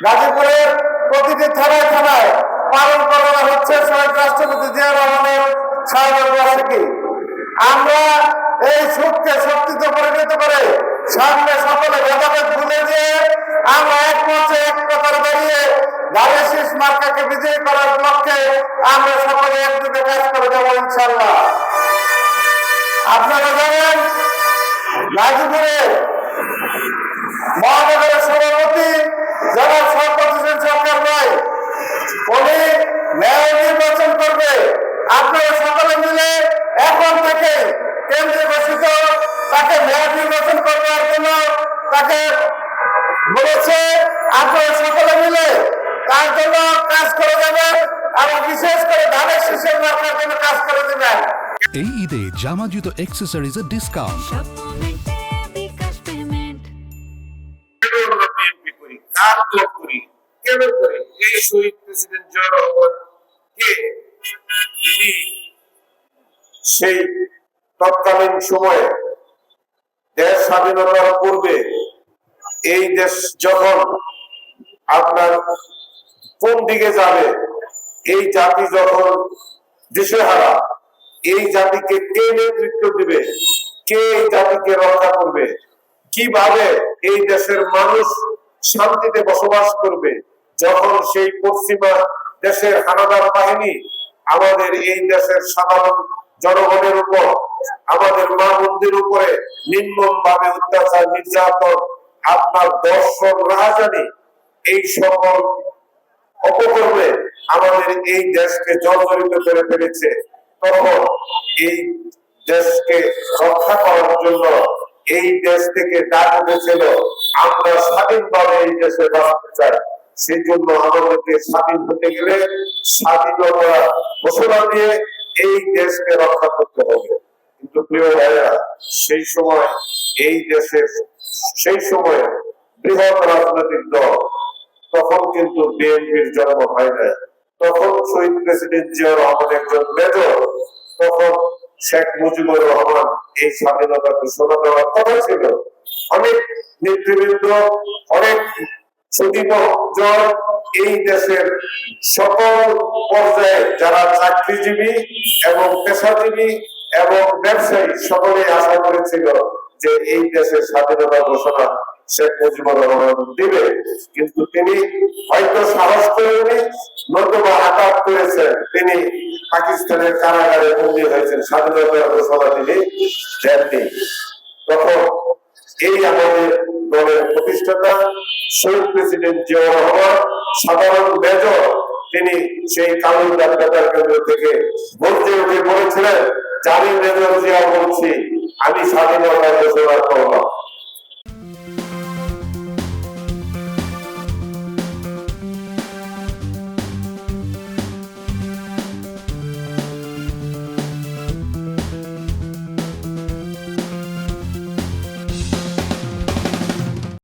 গাজীপুরের প্রতিটি থানায় থানায় পালন করা হচ্ছে শহীদ রাষ্ট্রপতি জিয়া রহমানের সাহেবের বার্ষিকী আমরা এই সুখকে শক্তিতে পরিণত করে সামনে সকলে ভেদাভেদ ভুলে দিয়ে আমরা এক মঞ্চে এক কথার দাঁড়িয়ে ধারে শীষ মার্কাকে বিজয়ী করার লক্ষ্যে আমরা সকলে একযোগে কাজ করে যাব ইনশাল্লাহ আপনারা জানেন, গাজীপুরে মহানগরের যারা সরকার সরকার নয় উনি মেয়র নির্বাচন করবে। আপনারা সকলে মিলে এখন থেকে কেন্দ্রে ঘোষিত তাকে মেয়র নির্বাচন করবার জন্য তাকে বলেছে আপনারা সকলে মিলে তার জন্য কাজ করে যাবেন এবং বিশেষ করে ধানের শীষের মার্কার জন্য কাজ করে দেবেন এই ঈদে জামা জুতো অ্যাক্সেসরিজের ডিসকাউন্ট করি। কেন করি? এই শহীদ প্রেসিডেন্ট কে? তিনি সেই তৎকালীন সময়ে দেশ স্বাধীনতার পূর্বে এই দেশ যখন আপনার কোন দিকে যাবে, এই জাতি যখন দিশেহারা, এই জাতিকে কে নেতৃত্ব দিবে, কে এই জাতিকে রক্ষা করবে? কীভাবে এই দেশের মানুষ শান্তিতে বসবাস করবে। যখন সেই পশ্চিমা দেশের হানাদার বাহিনী আমাদের এই দেশের সাধারণ জনগণের উপর, আমাদের মা মন্দির উপরে নির্মম ভাবে অত্যাচার, নির্যাতন, আপনার দর্শন, রাহাজানি, এই সকল অপকর্মে আমাদের এই দেশকে জর্জরিত করে ফেলেছে। তখন এই দেশকে রক্ষা করার জন্য এই দেশ থেকে ডাক উঠেছিল আমরা স্বাধীনভাবে এই দেশে বাঁচতে চাই সেই জন্য আমাদেরকে স্বাধীন হতে গেলে স্বাধীনতা ঘোষণা দিয়ে এই দেশকে রক্ষা করতে হবে। কিন্তু প্রিয় ভাইরা সেই সময় এই দেশের সেই সময়ে বৃহৎ রাজনৈতিক দল, তখন কিন্তু বিএনপির জন্ম হয় না তখন শহীদ প্রেসিডেন্ট জিয়া রহমান একজন মেজর, তখন শেখ মুজিবুর রহমান এই স্বাধীনতা ঘোষণা দেওয়ার কথা ছিল। অনেক নেতৃবৃন্দ, অনেক সুদীপজন এই দেশের সকল পর্যায়ে যারা চাকরিজীবী এবং পেশাজীবী এবং ব্যবসায়ী সকলে আশা করেছিল যে এই দেশের স্বাধীনতা ঘোষণা শেখ মুজিবুর রহমান দিবে। কিন্তু তিনি হয়তো সাহস করেননি, নতুবা আঘাত করেছেন। তিনি পাকিস্তানের কারাগারে বন্দী হয়েছেন। স্বাধীনতা ঘোষণা তিনি দেননি। তখন এই আমাদের দলের প্রতিষ্ঠাতা শহীদ প্রেসিডেন্ট জিয়াউর রহমান, সাধারণ মেজর তিনি সেই কানুন ডাক্তার কেন্দ্র থেকে বলতে উঠে বলেছিলেন, জানি মেজর জিয়া বলছি, আমি স্বাধীনতা ঘোষণা করলাম।